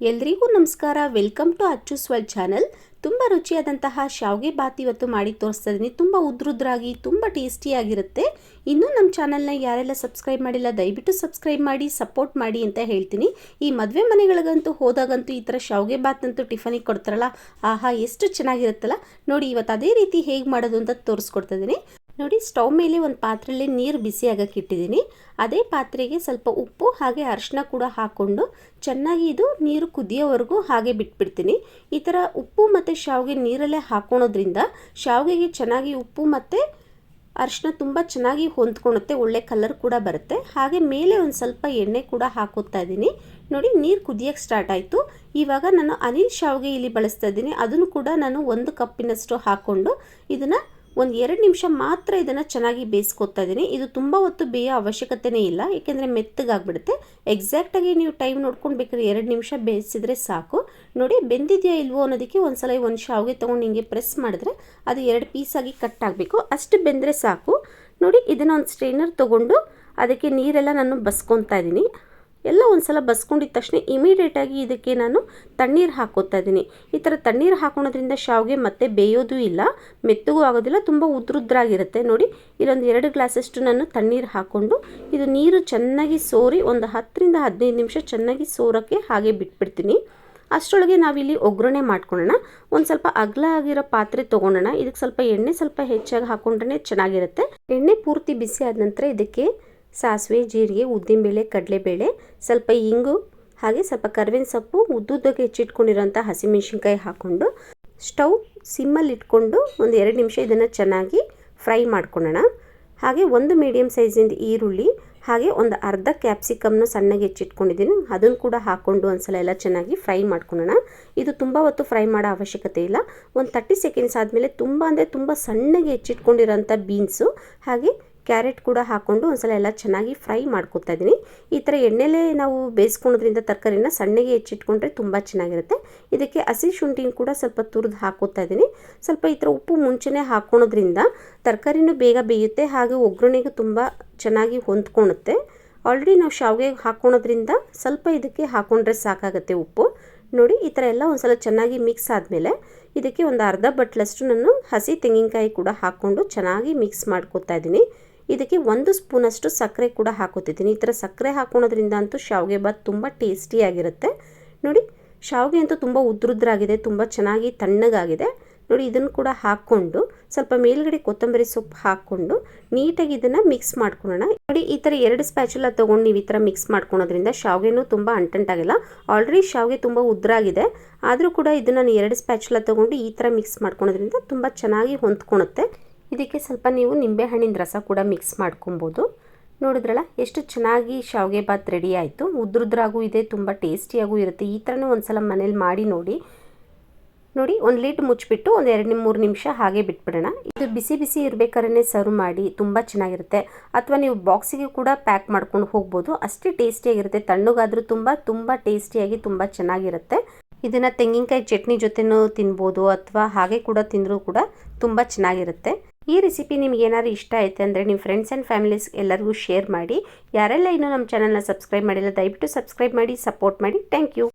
ಎಲ್ರಿಗೂ ನಮಸ್ಕಾರ. Welcome to ಅಚ್ಚು ಸ್ವಲ್ ಚಾನಲ್. ತುಂಬ ರುಚಿಯಾದಂತಹ ಶಾವಿಗೆ ಬಾತ್ ಇವತ್ತು ಮಾಡಿ ತೋರಿಸ್ತಾ ಇದ್ದೀನಿ ತುಂಬ ಉದ್ರುದ್ರಾಗಿ, ತುಂಬ ಟೇಸ್ಟಿಯಾಗಿರುತ್ತೆ ಇನ್ನೂ ನಮ್ಮ ಚಾನಲ್ನ ಯಾರೆಲ್ಲ ಸಬ್ಸ್ಕ್ರೈಬ್ ಮಾಡಿಲ್ಲ, ದಯವಿಟ್ಟು ಸಬ್ಸ್ಕ್ರೈಬ್ ಮಾಡಿ, ಸಪೋರ್ಟ್ ಮಾಡಿ ಅಂತ ಹೇಳ್ತೀನಿ. ಈ ಮದುವೆ ಮನೆಗಳಿಗಂತೂ ಹೋದಾಗಂತೂ ಈ ಥರ ಶಾವಿಗೆ ಬಾತ್ ಅಂತೂ ಟಿಫನಿಗೆ ಕೊಡ್ತಾರಲ್ಲ, ಆಹಾ, ಎಷ್ಟು ಚೆನ್ನಾಗಿರುತ್ತಲ್ಲ. ನೋಡಿ, ಇವತ್ತು ಅದೇ ರೀತಿ ಹೇಗೆ ಮಾಡೋದು ಅಂತ ತೋರಿಸ್ಕೊಡ್ತಾ ಇದ್ದೀನಿ ನೋಡಿ, ಸ್ಟವ್ ಮೇಲೆ ಒಂದು ಪಾತ್ರೆಯಲ್ಲಿ ನೀರು ಬಿಸಿ ಆಗಕ್ಕೆ ಇಟ್ಟಿದ್ದೀನಿ. ಅದೇ ಪಾತ್ರೆಗೆ ಸ್ವಲ್ಪ ಉಪ್ಪು ಹಾಗೆ ಅರಿಶಿನ ಕೂಡ ಹಾಕ್ಕೊಂಡು ಚೆನ್ನಾಗಿ ಇದು ನೀರು ಕುದಿಯೋವರೆಗೂ ಹಾಗೆ ಬಿಟ್ಬಿಡ್ತೀನಿ. ಈ ಥರ ಉಪ್ಪು ಮತ್ತು ಶಾವಿಗೆ ನೀರಲ್ಲೇ ಹಾಕ್ಕೊಳೋದ್ರಿಂದ ಶಾವಿಗೆಗೆ ಚೆನ್ನಾಗಿ ಉಪ್ಪು ಮತ್ತು ಅರಿಶಿನ ತುಂಬ ಚೆನ್ನಾಗಿ ಹೊಂದ್ಕೊಳುತ್ತೆ ಒಳ್ಳೆ ಕಲರ್ ಕೂಡ ಬರುತ್ತೆ. ಹಾಗೆ ಮೇಲೆ ಒಂದು ಸ್ವಲ್ಪ ಎಣ್ಣೆ ಕೂಡ ಹಾಕೋತಾ ಇದ್ದೀನಿ. ನೋಡಿ, ನೀರು ಕುದಿಯೋಕ್ಕೆ ಸ್ಟಾರ್ಟ್ ಆಯಿತು. ಇವಾಗ ನಾನು ಅನಿಲ್ ಶಾವಿಗೆ ಇಲ್ಲಿ ಬಳಸ್ತಾ ಇದ್ದೀನಿ. ಅದನ್ನು ಕೂಡ ನಾನು ಒಂದು ಕಪ್ಪಿನಷ್ಟು ಹಾಕ್ಕೊಂಡು ಇದನ್ನು ಒಂದು ಎರಡು ನಿಮಿಷ ಮಾತ್ರ ಇದನ್ನು ಚೆನ್ನಾಗಿ ಬೇಯಿಸ್ಕೊತಾ ಇದ್ದೀನಿ ಇದು ತುಂಬ ಹೊತ್ತು ಬೇಯೋ ಅವಶ್ಯಕತೆನೇ ಇಲ್ಲ ಏಕೆಂದರೆ ಮೆತ್ತಗಾಗ್ಬಿಡುತ್ತೆ. ಎಕ್ಸಾಕ್ಟಾಗಿ ನೀವು ಟೈಮ್ ನೋಡ್ಕೊಂಡು ಬೇಕಾದ್ರೆ ಎರಡು ನಿಮಿಷ ಬೇಯಿಸಿದ್ರೆ ಸಾಕು. ನೋಡಿ, ಬೆಂದಿದೆಯಾ ಇಲ್ವೋ ಅನ್ನೋದಕ್ಕೆ ಒಂದು ಸಲ ಒಂದು ಶಾವಿಗೆ ತೊಗೊಂಡು ಹಿಂಗೆ ಪ್ರೆಸ್ ಮಾಡಿದ್ರೆ ಅದು ಎರಡು ಪೀಸಾಗಿ ಕಟ್ ಆಗಬೇಕು. ಅಷ್ಟು ಬೆಂದರೆ ಸಾಕು. ನೋಡಿ, ಇದನ್ನು ಒಂದು ಸ್ಟ್ರೈನರ್ ತೊಗೊಂಡು ಅದಕ್ಕೆ ನೀರೆಲ್ಲ ನಾನು ಬಸ್ಕೊತಾ ಇದ್ದೀನಿ ಎಲ್ಲ ಒಂದ್ಸಲ ಬಸ್ಕೊಂಡಿದ ತಕ್ಷಣ ಇಮಿಡಿಯೇಟಾಗಿ ಇದಕ್ಕೆ ನಾನು ತಣ್ಣೀರು ಹಾಕೋತಾ ಇದ್ದೀನಿ. ಈ ಥರ ತಣ್ಣೀರು ಹಾಕೊಳೋದ್ರಿಂದ ಶಾವಿಗೆ ಮತ್ತೆ ಬೇಯೋದು ಇಲ್ಲ, ಮೆತ್ತಗೂ ಆಗೋದಿಲ್ಲ, ತುಂಬ ಉದ್ರುದ್ರಾಗಿರುತ್ತೆ. ನೋಡಿ, ಇಲ್ಲೊಂದು ಎರಡು ಗ್ಲಾಸಷ್ಟು ನಾನು ತಣ್ಣೀರು ಹಾಕ್ಕೊಂಡು ಇದು ನೀರು ಚೆನ್ನಾಗಿ ಸೋರಿ ಒಂದು ಹತ್ತರಿಂದ ಹದಿನೈದು ನಿಮಿಷ ಚೆನ್ನಾಗಿ ಸೋರೋಕ್ಕೆ ಹಾಗೆ ಬಿಟ್ಬಿಡ್ತೀನಿ. ಅಷ್ಟರೊಳಗೆ ನಾವಿಲ್ಲಿ ಒಗ್ಗರಣೆ ಮಾಡ್ಕೊಳ್ಳೋಣ. ಒಂದು ಸ್ವಲ್ಪ ಅಗಲ ಆಗಿರೋ ಪಾತ್ರೆ ತೊಗೊಳೋಣ ಇದಕ್ಕೆ ಸ್ವಲ್ಪ ಎಣ್ಣೆ ಸ್ವಲ್ಪ ಹೆಚ್ಚಾಗಿ ಹಾಕೊಂಡ್ರೆ ಚೆನ್ನಾಗಿರುತ್ತೆ. ಎಣ್ಣೆ ಪೂರ್ತಿ ಬಿಸಿ ಆದ ನಂತರ ಇದಕ್ಕೆ ಸಾಸಿವೆ, ಜೀರಿಗೆ ಉದ್ದಿನಬೇಳೆ ಕಡಲೆಬೇಳೆ, ಸ್ವಲ್ಪ ಇಂಗು, ಹಾಗೆ ಸ್ವಲ್ಪ ಕರ್ಬೇವಿನ ಸೊಪ್ಪು, ಉದ್ದುದ್ದಕ್ಕೆ ಹೆಚ್ಚಿಟ್ಕೊಂಡಿರೋಂಥ ಹಸಿಮೆಣ್ಸಿನ್ಕಾಯಿ ಹಾಕ್ಕೊಂಡು ಸ್ಟವ್ ಸಿಮ್ಮಲ್ಲಿ ಇಟ್ಕೊಂಡು ಒಂದು ಎರಡು ನಿಮಿಷ ಇದನ್ನು ಚೆನ್ನಾಗಿ ಫ್ರೈ ಮಾಡ್ಕೊಳ್ಳೋಣ. ಹಾಗೆ ಒಂದು ಮೀಡಿಯಮ್ ಸೈಜಿಂದ ಈರುಳ್ಳಿ, ಹಾಗೆ ಒಂದು ಅರ್ಧ ಕ್ಯಾಪ್ಸಿಕಮ್ನ ಸಣ್ಣಗೆ ಹೆಚ್ಚಿಟ್ಕೊಂಡಿದ್ದೀನಿ. ಅದನ್ನು ಕೂಡ ಹಾಕ್ಕೊಂಡು ಒಂದ್ಸಲ ಎಲ್ಲ ಚೆನ್ನಾಗಿ ಫ್ರೈ ಮಾಡ್ಕೊಳ್ಳೋಣ. ಇದು ತುಂಬ ಹೊತ್ತು ಫ್ರೈ ಮಾಡೋ ಅವಶ್ಯಕತೆ ಇಲ್ಲ. ಒಂದು ತರ್ಟಿ ಸೆಕೆಂಡ್ಸ್ ಆದಮೇಲೆ ತುಂಬ ಅಂದರೆ ತುಂಬ ಸಣ್ಣಗೆ ಹೆಚ್ಚಿಟ್ಕೊಂಡಿರೋಂಥ ಬೀನ್ಸು, ಹಾಗೆ ಕ್ಯಾರೆಟ್ ಕೂಡ ಹಾಕ್ಕೊಂಡು ಒಂದ್ಸಲ ಎಲ್ಲ ಚೆನ್ನಾಗಿ ಫ್ರೈ ಮಾಡ್ಕೊತಾ ಇದ್ದೀನಿ. ಈ ಥರ ಎಣ್ಣೆಲೇ ನಾವು ಬೇಯಿಸ್ಕೊಳೋದ್ರಿಂದ ತರಕಾರಿನ ಸಣ್ಣಗೆ ಹೆಚ್ಚಿಟ್ಕೊಂಡ್ರೆ ತುಂಬ ಚೆನ್ನಾಗಿರುತ್ತೆ. ಇದಕ್ಕೆ ಹಸಿ ಶುಂಠಿನ ಕೂಡ ಸ್ವಲ್ಪ ತುರಿದು ಹಾಕೋತಾ ಇದ್ದೀನಿ. ಸ್ವಲ್ಪ ಈ ಥರ ಉಪ್ಪು ಮುಂಚೆನೇ ಹಾಕ್ಕೊಳೋದ್ರಿಂದ ತರಕಾರಿನೂ ಬೇಗ ಬೇಯುತ್ತೆ, ಹಾಗೆ ಒಗ್ಗರಣೆಗೂ ತುಂಬ ಚೆನ್ನಾಗಿ ಹೊಂದ್ಕೊಳುತ್ತೆ. ಆಲ್ರೆಡಿ ನಾವು ಶಾವಿಗೆ ಹಾಕ್ಕೊಳೋದ್ರಿಂದ ಸ್ವಲ್ಪ ಇದಕ್ಕೆ ಹಾಕ್ಕೊಂಡ್ರೆ ಸಾಕಾಗುತ್ತೆ ಉಪ್ಪು. ನೋಡಿ, ಈ ಥರ ಎಲ್ಲ ಒಂದ್ಸಲ ಚೆನ್ನಾಗಿ ಮಿಕ್ಸ್ ಆದಮೇಲೆ ಇದಕ್ಕೆ ಒಂದು ಅರ್ಧ ಬಟ್ಲಷ್ಟು ನಾನು ಹಸಿ ತೆಂಗಿನಕಾಯಿ ಕೂಡ ಹಾಕ್ಕೊಂಡು ಚೆನ್ನಾಗಿ ಮಿಕ್ಸ್ ಮಾಡ್ಕೊತಾ ಇದ್ದೀನಿ. ಇದಕ್ಕೆ ಒಂದು ಸ್ಪೂನಷ್ಟು ಸಕ್ಕರೆ ಕೂಡ ಹಾಕೋತಿದ್ದೀನಿ ಈ ಥರ ಸಕ್ಕರೆ ಹಾಕೊಳೋದ್ರಿಂದ ಅಂತೂ ಶಾವಿಗೆ ಬಾತ್ ತುಂಬ ಟೇಸ್ಟಿಯಾಗಿರುತ್ತೆ ನೋಡಿ, ಶಾವಿಗೆ ಅಂತೂ ತುಂಬ ಉದ್ರುದ್ರಾಗಿದೆ, ತುಂಬ ಚೆನ್ನಾಗಿ ತಣ್ಣಗಾಗಿದೆ. ನೋಡಿ, ಇದನ್ನು ಕೂಡ ಹಾಕ್ಕೊಂಡು, ಸ್ವಲ್ಪ ಮೇಲ್ಗಡೆ ಕೊತ್ತಂಬರಿ ಸೊಪ್ಪು ಹಾಕ್ಕೊಂಡು ನೀಟಾಗಿ ಇದನ್ನು ಮಿಕ್ಸ್ ಮಾಡ್ಕೊಳ್ಳೋಣ. ನೋಡಿ, ಈ ಥರ ಎರಡು ಸ್ಪ್ಯಾಚುಲ ತೊಗೊಂಡು ನೀವು ಈ ಥರ ಮಿಕ್ಸ್ ಮಾಡ್ಕೊಳೋದ್ರಿಂದ ಶಾವಿಗೆನೂ ತುಂಬ ಅಂಟಂಟಾಗಿಲ್ಲ ಆಲ್ರೆಡಿ ಶಾವಿಗೆ ತುಂಬ ಉದ್ರಾಗಿದೆ. ಆದರೂ ಕೂಡ ಇದನ್ನು ನಾನು ಎರಡು ಸ್ಪ್ಯಾಚುಲ ತೊಗೊಂಡು ಈ ಥರ ಮಿಕ್ಸ್ ಮಾಡ್ಕೊಳೋದ್ರಿಂದ ತುಂಬ ಚೆನ್ನಾಗಿ ಹೊಂದ್ಕೊಳುತ್ತೆ ಇದಕ್ಕೆ ಸ್ವಲ್ಪ ನೀವು ನಿಂಬೆಹಣ್ಣಿನ ರಸ ಕೂಡ ಮಿಕ್ಸ್ ಮಾಡ್ಕೊಬೋದು. ನೋಡಿದ್ರಲ್ಲ, ಎಷ್ಟು ಚೆನ್ನಾಗಿ ಶಾವಿಗೆ ಭಾತ್ ರೆಡಿ ಆಯಿತು. ಉದ್ರದ್ರಾಗೂ ಇದೆ, ತುಂಬ ಟೇಸ್ಟಿಯಾಗೂ ಇರುತ್ತೆ. ಈ ಥರನೂ ಒಂದು ಸಲ ಮನೇಲಿ ಮಾಡಿ ನೋಡಿ. ನೋಡಿ, ಒಂದು ಲೀಟ್ ಮುಚ್ಚಿಬಿಟ್ಟು ಒಂದು ಎರಡು ಮೂರು ನಿಮಿಷ ಹಾಗೆ ಬಿಟ್ಬಿಡೋಣ. ಇದು ಬಿಸಿ ಬಿಸಿ ಇರಬೇಕಾದ್ರೆ ಸರ್ವ್ ಮಾಡಿ, ತುಂಬ ಚೆನ್ನಾಗಿರುತ್ತೆ. ಅಥವಾ ನೀವು ಬಾಕ್ಸಿಗೆ ಕೂಡ ಪ್ಯಾಕ್ ಮಾಡ್ಕೊಂಡು ಹೋಗ್ಬೋದು. ಅಷ್ಟೇ ಟೇಸ್ಟಿಯಾಗಿರುತ್ತೆ ತಣ್ಣಗಾದರೂ ತುಂಬ ತುಂಬ ಟೇಸ್ಟಿಯಾಗಿ ತುಂಬ ಚೆನ್ನಾಗಿರುತ್ತೆ. ಇದನ್ನು ತೆಂಗಿನಕಾಯಿ ಚಟ್ನಿ ಜೊತೆನೂ ತಿನ್ಬೋದು, ಅಥವಾ ಹಾಗೆ ಕೂಡ ತಿಂದರೂ ಕೂಡ ತುಂಬ ಚೆನ್ನಾಗಿರುತ್ತೆ. ಈ ರೆಸಿಪಿ ನಿಮ್ಗೆ ಏನಾದರೂ ಇಷ್ಟ ಆಯಿತು ಅಂದರೆ ನಿಮ್ಮ ಫ್ರೆಂಡ್ಸ್ ಆ್ಯಂಡ್ ಫ್ಯಾಮಿಲೀಸ್ ಎಲ್ಲರಿಗೂ ಶೇರ್ ಮಾಡಿ. ಯಾರೆಲ್ಲ ಇನ್ನೂ ನಮ್ಮ ಚಾನಲ್ನ ಸಬ್ಸ್ಕ್ರೈಬ್ ಮಾಡಿಲ್ಲ, ದಯವಿಟ್ಟು ಸಬ್ಸ್ಕ್ರೈಬ್ ಮಾಡಿ ಸಪೋರ್ಟ್ ಮಾಡಿ. Thank you